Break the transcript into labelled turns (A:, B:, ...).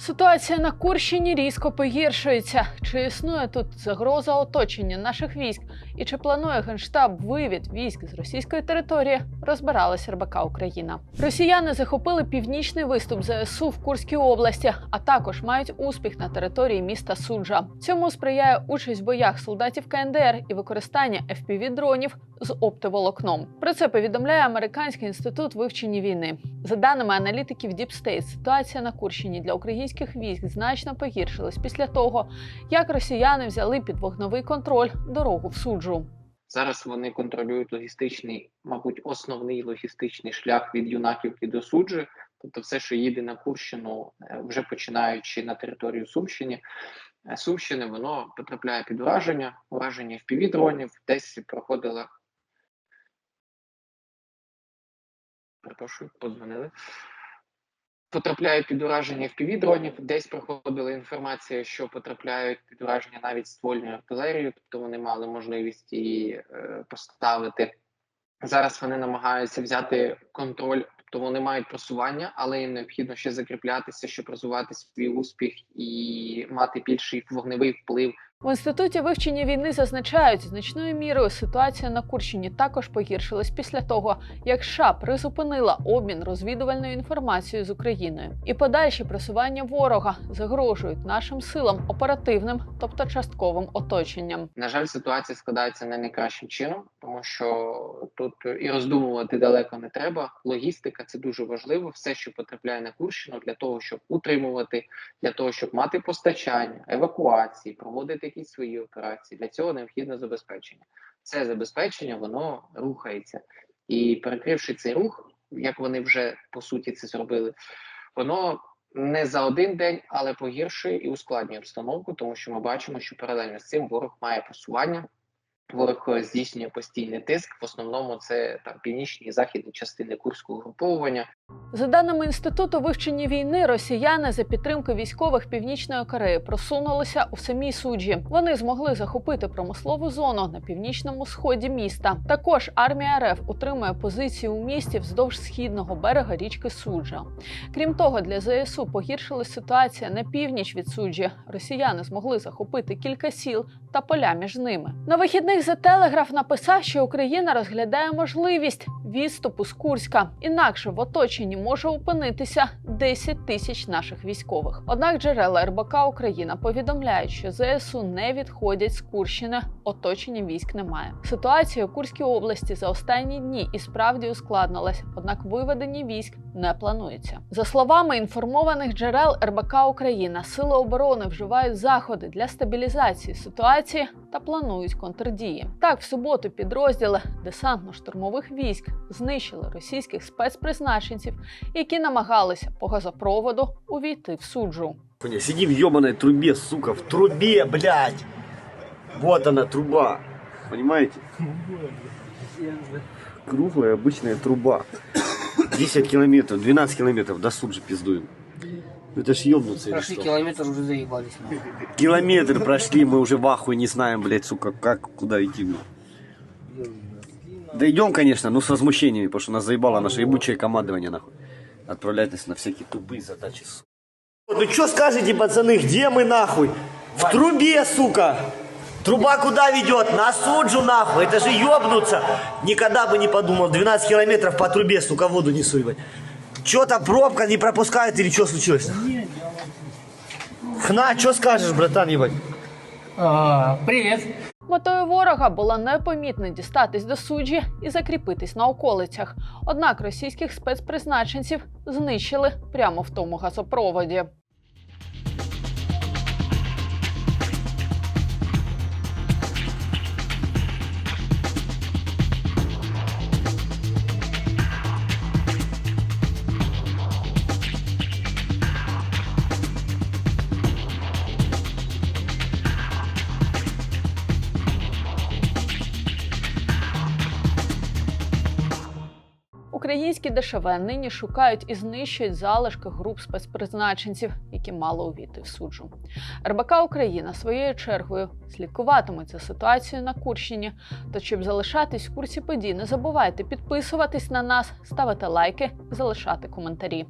A: Ситуація на Курщині різко погіршується. Чи існує тут загроза оточення наших військ? І чи планує генштаб вивід військ з російської території? Розбиралася РБК Україна. Росіяни захопили північний виступ ЗСУ в Курській області, а також мають успіх на території міста Суджа. Цьому сприяє участь в боях солдатів КНДР і використання fpv дронів з оптоволокном. Про це повідомляє Американський інститут вивчення війни. За даними аналітиків Deep State, ситуація на Курщині для українських військ значно погіршилась після того, як росіяни взяли під вогновий контроль дорогу в суджу.
B: Зараз вони контролюють логістичний, мабуть, основний логістичний шлях від юнаківки до суджі. Тобто, все, що їде на Курщину, е, вже починаючи на територію Сумщини, е, Сумщини, воно потрапляє під ураження, ураження в дронів десь проходила. Перепрошую, подзвонили. Потрапляють під ураження в дронів десь проходила інформація, що потрапляють під ураження навіть ствольною артилерією, тобто вони мали можливість її е, поставити. Зараз вони намагаються взяти контроль, тобто вони мають просування, але їм необхідно ще закріплятися, щоб розвивати свій успіх і мати більший вогневий вплив
A: В інституті вивчення війни зазначають, значною мірою ситуація на Курщині також погіршилась після того, як США призупинила обмін розвідувальною інформацією з Україною. І подальші просування ворога загрожують нашим силам оперативним, тобто частковим оточенням.
B: На жаль, ситуація складається не найкращим чином, тому що тут і роздумувати далеко не треба. Логістика це дуже важливо. Все, що потрапляє на Курщину, для того, щоб утримувати, для того, щоб мати постачання, евакуації, проводити якісь свої операції. Для цього необхідне забезпечення. Це забезпечення воно рухається, і перекривши цей рух, як вони вже по суті це зробили, воно не за один день, але погіршує і ускладнює обстановку, тому що ми бачимо, що паралельно з цим ворог має просування. Ворог е, здійснює постійний тиск. В основному це там північні і західні частини курського груповання.
A: За даними інституту вивчення війни, росіяни за підтримки військових північної Кореї просунулися у самій суджі. Вони змогли захопити промислову зону на північному сході міста. Також армія РФ утримує позиції у місті вздовж східного берега річки Суджа. Крім того, для ЗСУ погіршилась ситуація на північ від суджі. Росіяни змогли захопити кілька сіл та поля між ними. На вихідних за телеграф написав, що Україна розглядає можливість відступу з Курська. Інакше в оточенні може опинитися 10 тисяч наших військових. Однак джерела РБК Україна повідомляють, що ЗСУ не відходять з Курщини, оточення військ немає. Ситуація у Курській області за останні дні і справді ускладнилась, однак виведення військ не планується. За словами інформованих джерел РБК Україна, сили оборони вживають заходи для стабілізації ситуації та планують контрдії. Так, в суботу підрозділи десантно-штурмових військ знищили російських спецпризначенців, які намагалися по газопроводу увійти в суджу.
C: Хуйня, Сиди в ебаной трубе, сука, в трубе, блядь. Вот она, труба. Понимаете? Круглая обычная труба. 10 километров, 12 километров до суджи пиздуем. Ну Это ж ебнуться или
D: Прошли
C: что?
D: километр, уже заебались. нахуй.
C: Километр прошли, мы уже в ахуе не знаем, блядь, сука, как, куда идти. блядь. Да идем, конечно, но с возмущениями, потому что нас заебало наше ебучее командование, нахуй. Отправлять нас на всякие тупые задачи, сука. Ну что скажете, пацаны, где мы, нахуй? В трубе, сука! Труба куда ведет? На суджу, нахуй! Это же ебнуться! Никогда бы не подумал, 12 километров по трубе, сука, воду несу, ебать. Че там, пробка не пропускает или что случилось? Хна, что скажешь, братан, ебать?
D: А, Привет.
A: Метою ворога було непомітно дістатись до суджі і закріпитись на околицях. Однак російських спецпризначенців знищили прямо в тому газопроводі. Українські ДШВ нині шукають і знищують залишки груп спецпризначенців, які мали увійти в суджу. РБК Україна своєю чергою слідкуватиметься ситуацією на Курщині. То щоб залишатись в курсі подій, не забувайте підписуватись на нас, ставити лайки, залишати коментарі.